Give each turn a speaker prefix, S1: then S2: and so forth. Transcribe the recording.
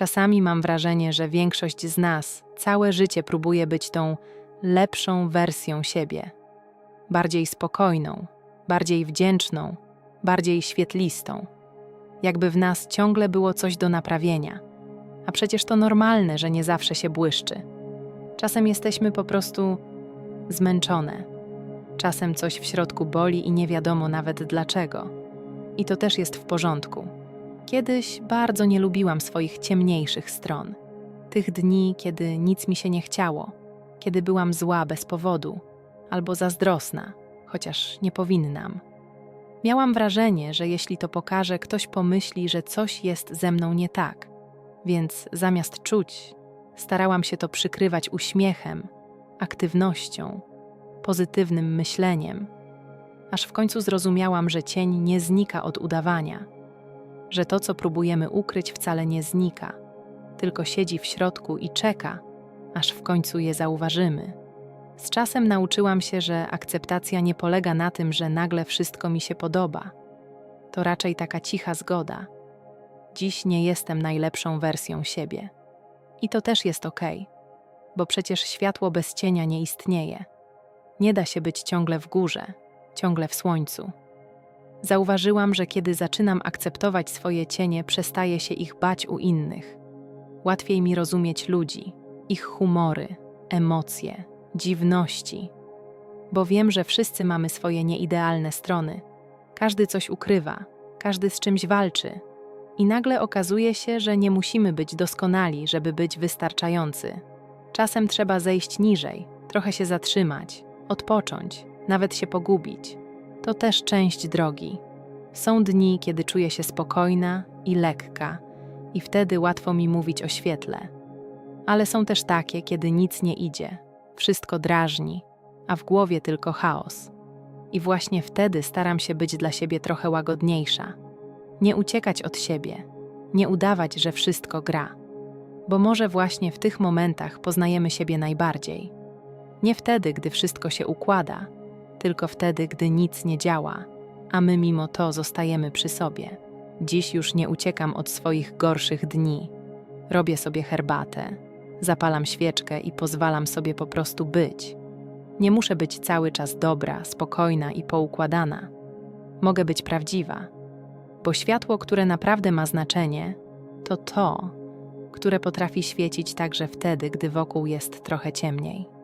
S1: Czasami mam wrażenie, że większość z nas całe życie próbuje być tą lepszą wersją siebie. Bardziej spokojną, bardziej wdzięczną, bardziej świetlistą. Jakby w nas ciągle było coś do naprawienia. A przecież to normalne, że nie zawsze się błyszczy. Czasem jesteśmy po prostu zmęczone. Czasem coś w środku boli i nie wiadomo nawet dlaczego. I to też jest w porządku. Kiedyś bardzo nie lubiłam swoich ciemniejszych stron. Tych dni, kiedy nic mi się nie chciało, kiedy byłam zła bez powodu albo zazdrosna, chociaż nie powinnam. Miałam wrażenie, że jeśli to pokażę, ktoś pomyśli, że coś jest ze mną nie tak, więc zamiast czuć, starałam się to przykrywać uśmiechem, aktywnością, pozytywnym myśleniem, aż w końcu zrozumiałam, że cień nie znika od udawania, że to, co próbujemy ukryć, wcale nie znika, tylko siedzi w środku i czeka, aż w końcu je zauważymy. Z czasem nauczyłam się, że akceptacja nie polega na tym, że nagle wszystko mi się podoba. To raczej taka cicha zgoda. Dziś nie jestem najlepszą wersją siebie. I to też jest ok, bo przecież światło bez cienia nie istnieje. Nie da się być ciągle w górze, ciągle w słońcu. Zauważyłam, że kiedy zaczynam akceptować swoje cienie, przestaję się ich bać u innych. Łatwiej mi rozumieć ludzi, ich humory, emocje, dziwności, bo wiem, że wszyscy mamy swoje nieidealne strony. Każdy coś ukrywa, każdy z czymś walczy. I nagle okazuje się, że nie musimy być doskonali, żeby być wystarczający. Czasem trzeba zejść niżej, trochę się zatrzymać, odpocząć, nawet się pogubić. To też część drogi. Są dni, kiedy czuję się spokojna i lekka, i wtedy łatwo mi mówić o świetle. Ale są też takie, kiedy nic nie idzie, wszystko drażni, a w głowie tylko chaos. I właśnie wtedy staram się być dla siebie trochę łagodniejsza. Nie uciekać od siebie, nie udawać, że wszystko gra, bo może właśnie w tych momentach poznajemy siebie najbardziej. Nie wtedy, gdy wszystko się układa, tylko wtedy, gdy nic nie działa, a my mimo to zostajemy przy sobie. Dziś już nie uciekam od swoich gorszych dni. Robię sobie herbatę, zapalam świeczkę i pozwalam sobie po prostu być. Nie muszę być cały czas dobra, spokojna i poukładana. Mogę być prawdziwa, bo światło, które naprawdę ma znaczenie, to to, które potrafi świecić także wtedy, gdy wokół jest trochę ciemniej.